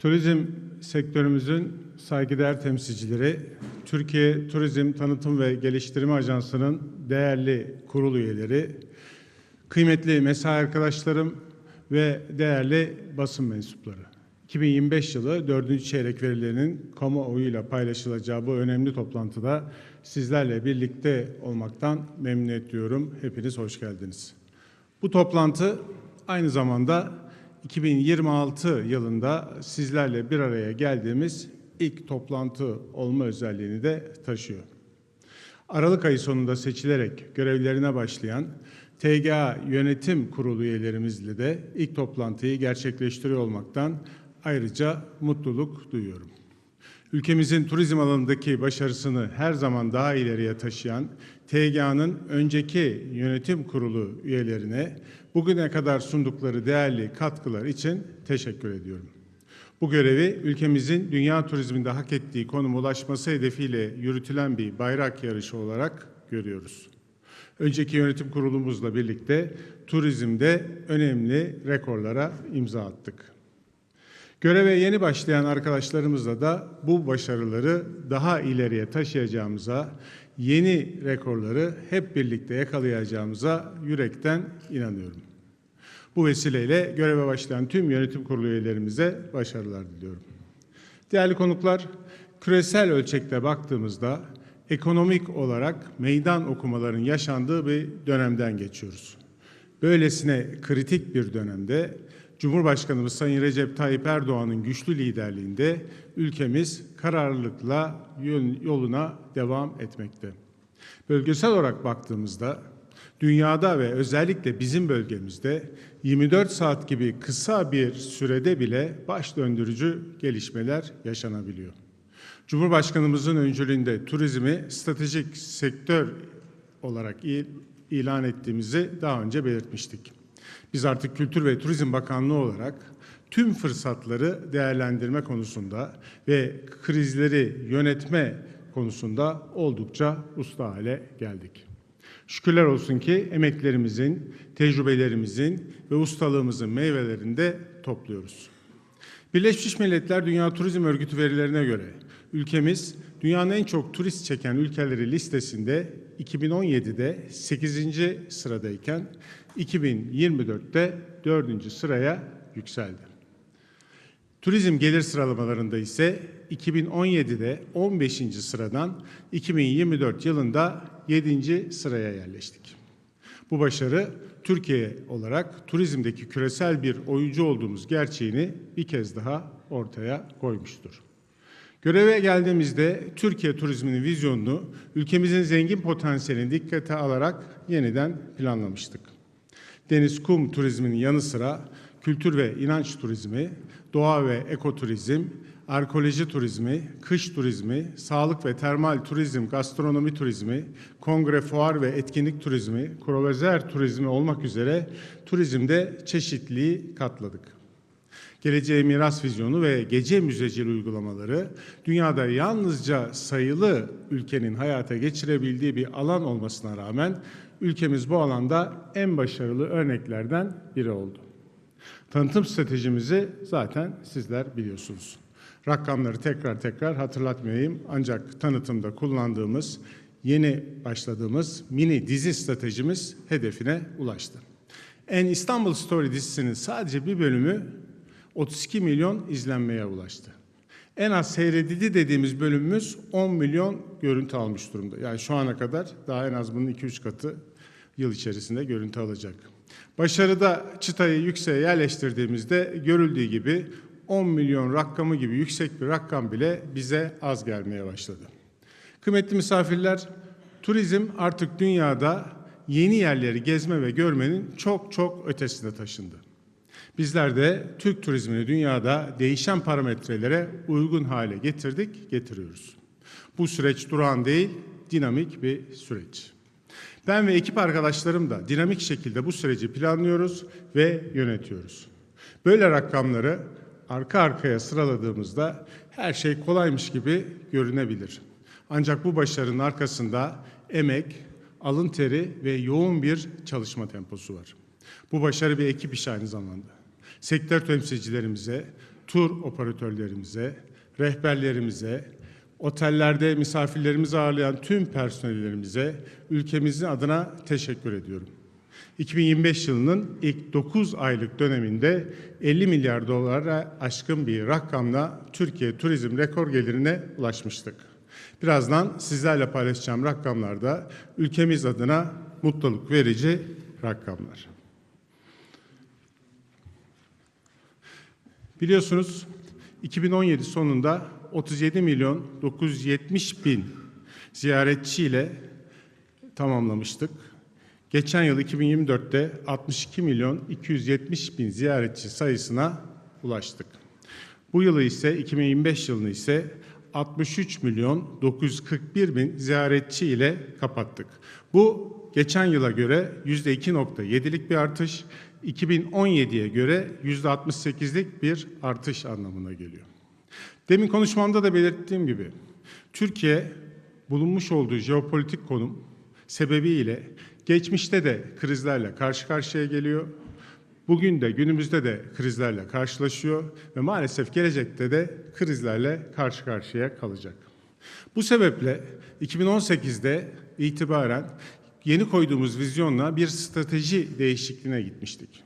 Turizm sektörümüzün saygıdeğer temsilcileri, Türkiye Turizm Tanıtım ve Geliştirme Ajansı'nın değerli kurul üyeleri, kıymetli mesai arkadaşlarım ve değerli basın mensupları. 2025 yılı 4. çeyrek verilerinin kamuoyuyla paylaşılacağı bu önemli toplantıda sizlerle birlikte olmaktan memnuniyet duyuyorum. Hepiniz hoş geldiniz. Bu toplantı aynı zamanda 2026 yılında sizlerle bir araya geldiğimiz ilk toplantı olma özelliğini de taşıyor. Aralık ayı sonunda seçilerek görevlerine başlayan TGA Yönetim Kurulu üyelerimizle de ilk toplantıyı gerçekleştiriyor olmaktan ayrıca mutluluk duyuyorum. Ülkemizin turizm alanındaki başarısını her zaman daha ileriye taşıyan TGA'nın önceki yönetim kurulu üyelerine bugüne kadar sundukları değerli katkılar için teşekkür ediyorum. Bu görevi ülkemizin dünya turizminde hak ettiği konuma ulaşması hedefiyle yürütülen bir bayrak yarışı olarak görüyoruz. Önceki yönetim kurulumuzla birlikte turizmde önemli rekorlara imza attık. Göreve yeni başlayan arkadaşlarımızla da bu başarıları daha ileriye taşıyacağımıza, yeni rekorları hep birlikte yakalayacağımıza yürekten inanıyorum. Bu vesileyle göreve başlayan tüm yönetim kurulu üyelerimize başarılar diliyorum. Değerli konuklar, küresel ölçekte baktığımızda ekonomik olarak meydan okumaların yaşandığı bir dönemden geçiyoruz. Böylesine kritik bir dönemde Cumhurbaşkanımız Sayın Recep Tayyip Erdoğan'ın güçlü liderliğinde ülkemiz kararlılıkla yoluna devam etmekte. Bölgesel olarak baktığımızda dünyada ve özellikle bizim bölgemizde 24 saat gibi kısa bir sürede bile baş döndürücü gelişmeler yaşanabiliyor. Cumhurbaşkanımızın öncülüğünde turizmi stratejik sektör olarak ilan ettiğimizi daha önce belirtmiştik. Biz artık Kültür ve Turizm Bakanlığı olarak tüm fırsatları değerlendirme konusunda ve krizleri yönetme konusunda oldukça usta hale geldik. Şükürler olsun ki emeklerimizin, tecrübelerimizin ve ustalığımızın meyvelerini de topluyoruz. Birleşmiş Milletler Dünya Turizm Örgütü verilerine göre ülkemiz dünyanın en çok turist çeken ülkeleri listesinde 2017'de 8. sıradayken 2024'te 4. sıraya yükseldi. Turizm gelir sıralamalarında ise 2017'de 15. sıradan 2024 yılında 7. sıraya yerleştik. Bu başarı Türkiye olarak turizmdeki küresel bir oyuncu olduğumuz gerçeğini bir kez daha ortaya koymuştur. Göreve geldiğimizde Türkiye turizminin vizyonunu ülkemizin zengin potansiyelini dikkate alarak yeniden planlamıştık. Deniz kum turizminin yanı sıra kültür ve inanç turizmi, doğa ve ekoturizm, arkeoloji turizmi, kış turizmi, sağlık ve termal turizm, gastronomi turizmi, kongre, fuar ve etkinlik turizmi, kruvazer turizmi olmak üzere turizmde çeşitliliği katladık. Geleceğe Miras Vizyonu ve Gece Müzeciliği uygulamaları dünyada yalnızca sayılı ülkenin hayata geçirebildiği bir alan olmasına rağmen ülkemiz bu alanda en başarılı örneklerden biri oldu. Tanıtım stratejimizi zaten sizler biliyorsunuz. Rakamları tekrar tekrar hatırlatmayayım ancak tanıtımda kullandığımız yeni başladığımız mini dizi stratejimiz hedefine ulaştı. En İstanbul Story dizisinin sadece bir bölümü 32 milyon izlenmeye ulaştı. En az seyredildi dediğimiz bölümümüz 10 milyon görüntü almış durumda. Yani şu ana kadar daha en az bunun 2-3 katı yıl içerisinde görüntü alacak. Başarıda çıtayı yükseğe yerleştirdiğimizde görüldüğü gibi 10 milyon rakamı gibi yüksek bir rakam bile bize az gelmeye başladı. Kıymetli misafirler, turizm artık dünyada yeni yerleri gezme ve görmenin çok çok ötesine taşındı. Bizler de Türk turizmini dünyada değişen parametrelere uygun hale getirdik, getiriyoruz. Bu süreç duran değil, dinamik bir süreç. Ben ve ekip arkadaşlarım da dinamik şekilde bu süreci planlıyoruz ve yönetiyoruz. Böyle rakamları arka arkaya sıraladığımızda her şey kolaymış gibi görünebilir. Ancak bu başarının arkasında emek, alın teri ve yoğun bir çalışma temposu var. Bu başarı bir ekip işi aynı zamanda. Sektör temsilcilerimize, tur operatörlerimize, rehberlerimize, otellerde misafirlerimizi ağırlayan tüm personellerimize ülkemizin adına teşekkür ediyorum. 2025 yılının ilk 9 aylık döneminde 50 milyar dolara aşkın bir rakamla Türkiye turizm rekor gelirine ulaşmıştık. Birazdan sizlerle paylaşacağım rakamlar da ülkemiz adına mutluluk verici rakamlar. Biliyorsunuz 2017 sonunda 37 milyon 970 bin ziyaretçiyle tamamlamıştık. Geçen yıl 2024'te 62 milyon 270 bin ziyaretçi sayısına ulaştık. Bu yılı ise 2025 yılını ise 63 milyon 941 bin ziyaretçi ile kapattık. Bu geçen yıla göre %2.7'lik bir artış, 2017'ye göre %68'lik bir artış anlamına geliyor. Demin konuşmamda da belirttiğim gibi Türkiye bulunmuş olduğu jeopolitik konum sebebiyle geçmişte de krizlerle karşı karşıya geliyor. Bugün de günümüzde de krizlerle karşılaşıyor ve maalesef gelecekte de krizlerle karşı karşıya kalacak. Bu sebeple 2018'de itibaren yeni koyduğumuz vizyonla bir strateji değişikliğine gitmiştik.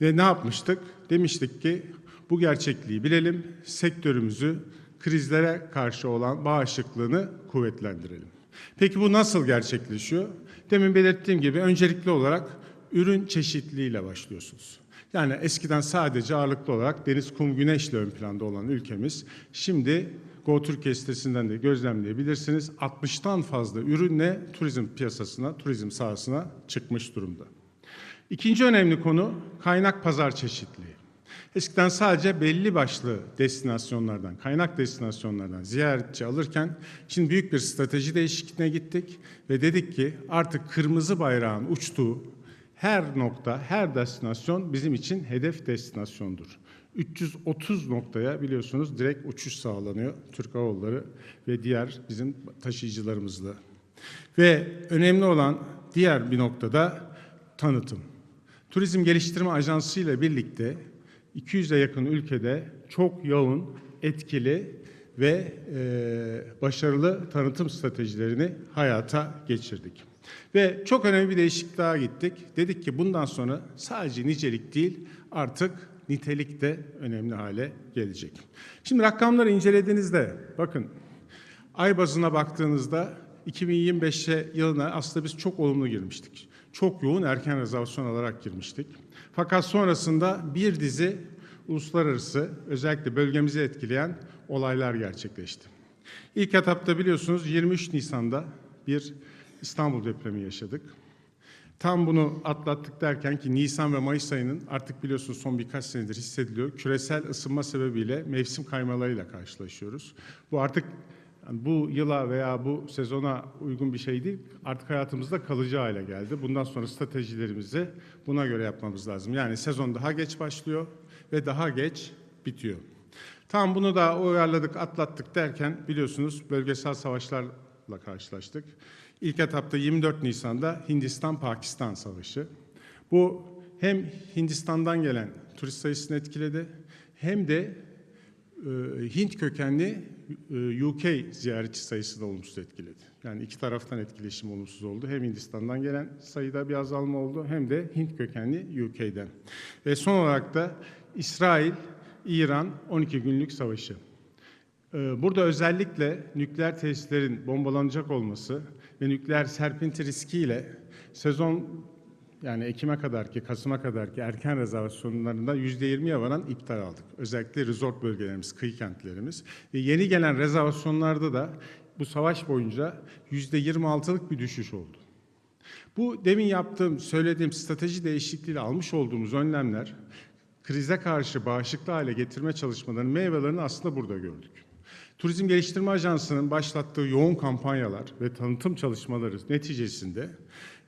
Ve ne yapmıştık? Demiştik ki bu gerçekliği bilelim, sektörümüzü krizlere karşı olan bağışıklığını kuvvetlendirelim. Peki bu nasıl gerçekleşiyor? Demin belirttiğim gibi öncelikli olarak ürün çeşitliliğiyle başlıyorsunuz. Yani eskiden sadece ağırlıklı olarak deniz, kum, güneşle ön planda olan ülkemiz şimdi Go Türkiye sitesinden de gözlemleyebilirsiniz. 60'tan fazla ürünle turizm piyasasına, turizm sahasına çıkmış durumda. İkinci önemli konu kaynak pazar çeşitliliği. Eskiden sadece belli başlı destinasyonlardan, kaynak destinasyonlardan ziyaretçi alırken şimdi büyük bir strateji değişikliğine gittik ve dedik ki artık kırmızı bayrağın uçtuğu her nokta, her destinasyon bizim için hedef destinasyondur. 330 noktaya biliyorsunuz direkt uçuş sağlanıyor Türk Hava Yolları ve diğer bizim taşıyıcılarımızla. Ve önemli olan diğer bir noktada tanıtım. Turizm Geliştirme Ajansı ile birlikte 200'e yakın ülkede çok yoğun, etkili ve e, başarılı tanıtım stratejilerini hayata geçirdik. Ve çok önemli bir değişiklik daha gittik. Dedik ki bundan sonra sadece nicelik değil artık nitelik de önemli hale gelecek. Şimdi rakamları incelediğinizde bakın ay bazına baktığınızda 2025'e yılına aslında biz çok olumlu girmiştik. Çok yoğun erken rezervasyon alarak girmiştik. Fakat sonrasında bir dizi uluslararası özellikle bölgemizi etkileyen olaylar gerçekleşti. İlk etapta biliyorsunuz 23 Nisan'da bir İstanbul depremi yaşadık. Tam bunu atlattık derken ki Nisan ve Mayıs ayının artık biliyorsunuz son birkaç senedir hissediliyor. Küresel ısınma sebebiyle mevsim kaymalarıyla karşılaşıyoruz. Bu artık bu yıla veya bu sezona uygun bir şey değil. Artık hayatımızda kalıcı hale geldi. Bundan sonra stratejilerimizi buna göre yapmamız lazım. Yani sezon daha geç başlıyor ve daha geç bitiyor. Tam bunu da uyarladık, atlattık derken biliyorsunuz bölgesel savaşlarla karşılaştık. İlk etapta 24 Nisan'da Hindistan-Pakistan savaşı. Bu hem Hindistan'dan gelen turist sayısını etkiledi hem de e, Hint kökenli UK ziyaretçi sayısı da olumsuz etkiledi. Yani iki taraftan etkileşim olumsuz oldu. Hem Hindistan'dan gelen sayıda bir azalma oldu hem de Hint kökenli UK'den. Ve son olarak da İsrail, İran 12 günlük savaşı. E, burada özellikle nükleer tesislerin bombalanacak olması ve nükleer serpinti riskiyle sezon yani Ekim'e kadar ki Kasım'a kadar ki erken rezervasyonlarında %20'ye varan iptal aldık. Özellikle resort bölgelerimiz, kıyı kentlerimiz. Ve yeni gelen rezervasyonlarda da bu savaş boyunca %26'lık bir düşüş oldu. Bu demin yaptığım, söylediğim strateji değişikliğiyle almış olduğumuz önlemler krize karşı bağışıklı hale getirme çalışmalarının meyvelerini aslında burada gördük. Turizm Geliştirme Ajansı'nın başlattığı yoğun kampanyalar ve tanıtım çalışmaları neticesinde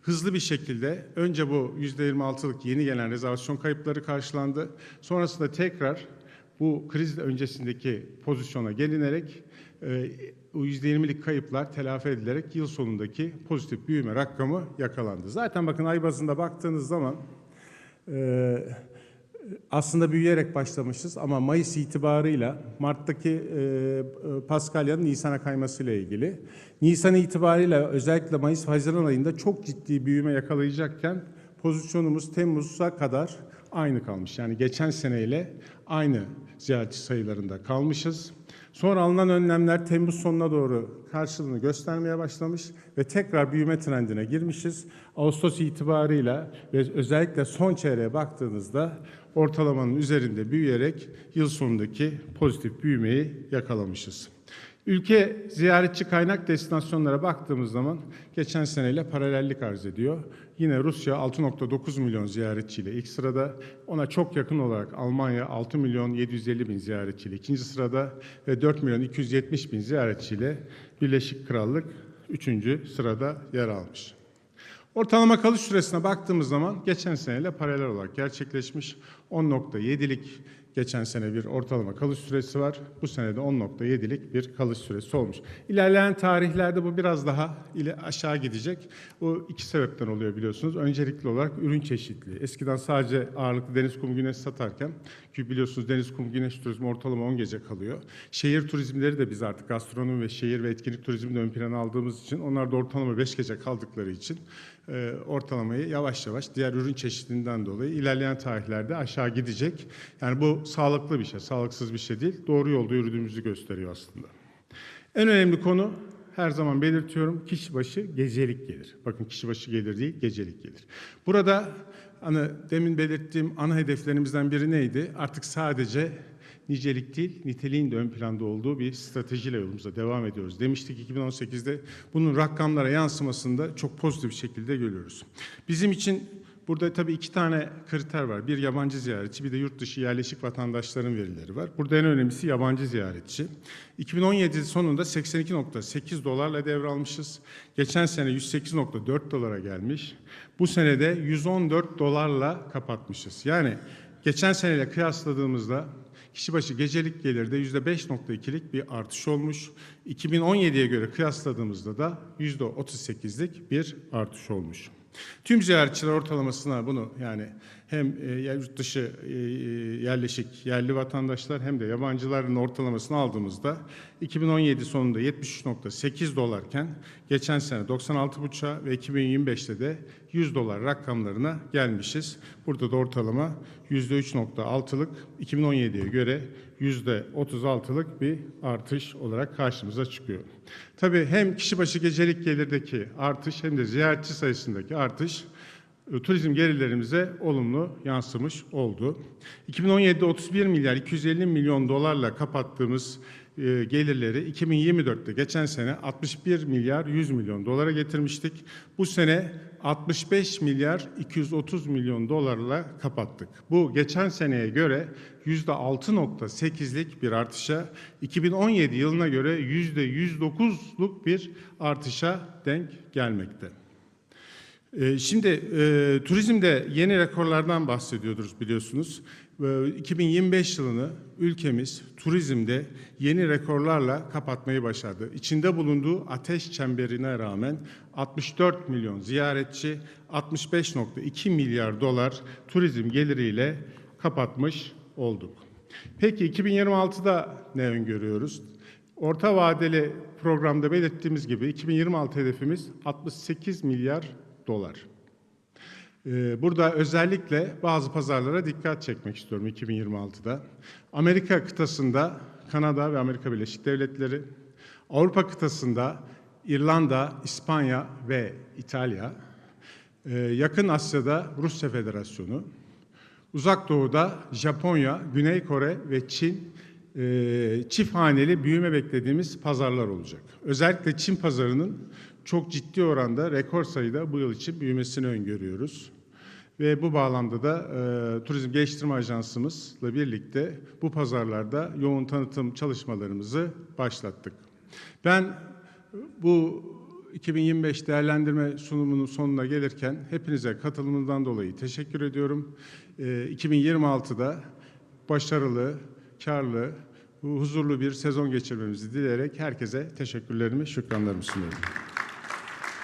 hızlı bir şekilde önce bu %26'lık yeni gelen rezervasyon kayıpları karşılandı. Sonrasında tekrar bu kriz öncesindeki pozisyona gelinerek e, o %20'lik kayıplar telafi edilerek yıl sonundaki pozitif büyüme rakamı yakalandı. Zaten bakın ay bazında baktığınız zaman e, aslında büyüyerek başlamışız ama Mayıs itibarıyla Mart'taki e, e, Paskalya'nın Nisan'a kaymasıyla ilgili. Nisan itibarıyla özellikle Mayıs-Haziran ayında çok ciddi büyüme yakalayacakken pozisyonumuz Temmuz'a kadar aynı kalmış. Yani geçen seneyle aynı ziyaretçi sayılarında kalmışız. Sonra alınan önlemler Temmuz sonuna doğru karşılığını göstermeye başlamış ve tekrar büyüme trendine girmişiz. Ağustos itibarıyla ve özellikle son çeyreğe baktığınızda ortalamanın üzerinde büyüyerek yıl sonundaki pozitif büyümeyi yakalamışız. Ülke ziyaretçi kaynak destinasyonlara baktığımız zaman geçen seneyle paralellik arz ediyor. Yine Rusya 6.9 milyon ziyaretçiyle ilk sırada. Ona çok yakın olarak Almanya 6 milyon 750 bin ziyaretçiyle ikinci sırada ve 4 milyon 270 bin ziyaretçiyle Birleşik Krallık üçüncü sırada yer almış. Ortalama kalış süresine baktığımız zaman geçen seneyle paralel olarak gerçekleşmiş 10.7'lik geçen sene bir ortalama kalış süresi var. Bu sene de 10.7'lik bir kalış süresi olmuş. İlerleyen tarihlerde bu biraz daha ile aşağı gidecek. Bu iki sebepten oluyor biliyorsunuz. Öncelikli olarak ürün çeşitliliği. Eskiden sadece ağırlıklı deniz kumu güneş satarken ki biliyorsunuz deniz kumu güneş turizmi ortalama 10 gece kalıyor. Şehir turizmleri de biz artık gastronomi ve şehir ve etkinlik turizmini ön plana aldığımız için onlar da ortalama 5 gece kaldıkları için ortalamayı yavaş yavaş diğer ürün çeşitliliğinden dolayı ilerleyen tarihlerde aşağı gidecek. Yani bu sağlıklı bir şey, sağlıksız bir şey değil. Doğru yolda yürüdüğümüzü gösteriyor aslında. En önemli konu her zaman belirtiyorum kişi başı gecelik gelir. Bakın kişi başı gelir değil gecelik gelir. Burada hani demin belirttiğim ana hedeflerimizden biri neydi? Artık sadece nicelik değil, niteliğin de ön planda olduğu bir stratejiyle yolumuza devam ediyoruz. Demiştik 2018'de bunun rakamlara yansımasını da çok pozitif bir şekilde görüyoruz. Bizim için burada tabii iki tane kriter var. Bir yabancı ziyaretçi, bir de yurt dışı yerleşik vatandaşların verileri var. Burada en önemlisi yabancı ziyaretçi. 2017 sonunda 82.8 dolarla devralmışız. Geçen sene 108.4 dolara gelmiş. Bu sene de 114 dolarla kapatmışız. Yani geçen seneyle kıyasladığımızda kişi başı gecelik gelirde %5.2'lik bir artış olmuş. 2017'ye göre kıyasladığımızda da %38'lik bir artış olmuş. Tüm ziyaretçiler ortalamasına bunu yani hem e, yurt dışı e, yerleşik yerli vatandaşlar hem de yabancıların ortalamasını aldığımızda 2017 sonunda 73.8 dolarken geçen sene 96.5'a ve 2025'te de 100 dolar rakamlarına gelmişiz. Burada da ortalama %3.6'lık 2017'ye göre %36'lık bir artış olarak karşımıza çıkıyor. Tabii hem kişi başı gecelik gelirdeki artış hem de ziyaretçi sayısındaki artış e, turizm gelirlerimize olumlu yansımış oldu. 2017'de 31 milyar 250 milyon dolarla kapattığımız e, gelirleri 2024'te geçen sene 61 milyar 100 milyon dolara getirmiştik. Bu sene 65 milyar 230 milyon dolarla kapattık. Bu geçen seneye göre %6.8'lik bir artışa, 2017 yılına göre %109'luk bir artışa denk gelmekte. Ee, Şimdi e, turizmde yeni rekorlardan bahsediyoruz biliyorsunuz. E, 2025 yılını ülkemiz turizmde yeni rekorlarla kapatmayı başardı. İçinde bulunduğu ateş çemberine rağmen 64 milyon ziyaretçi, 65.2 milyar dolar turizm geliriyle kapatmış olduk. Peki 2026'da ne öngörüyoruz? Orta vadeli programda belirttiğimiz gibi 2026 hedefimiz 68 milyar dolar. Ee, Burada özellikle bazı pazarlara dikkat çekmek istiyorum 2026'da. Amerika kıtasında Kanada ve Amerika Birleşik Devletleri, Avrupa kıtasında İrlanda, İspanya ve İtalya, Ee, Yakın Asya'da Rusya Federasyonu, Uzak Doğu'da Japonya, Güney Kore ve Çin e, çift haneli büyüme beklediğimiz pazarlar olacak. Özellikle Çin pazarının çok ciddi oranda rekor sayıda bu yıl için büyümesini öngörüyoruz. Ve bu bağlamda da e, Turizm Geliştirme Ajansımızla birlikte bu pazarlarda yoğun tanıtım çalışmalarımızı başlattık. Ben bu 2025 değerlendirme sunumunun sonuna gelirken hepinize katılımından dolayı teşekkür ediyorum. E, 2026'da başarılı, karlı, huzurlu bir sezon geçirmemizi dileyerek herkese teşekkürlerimi, şükranlarımı sunuyorum.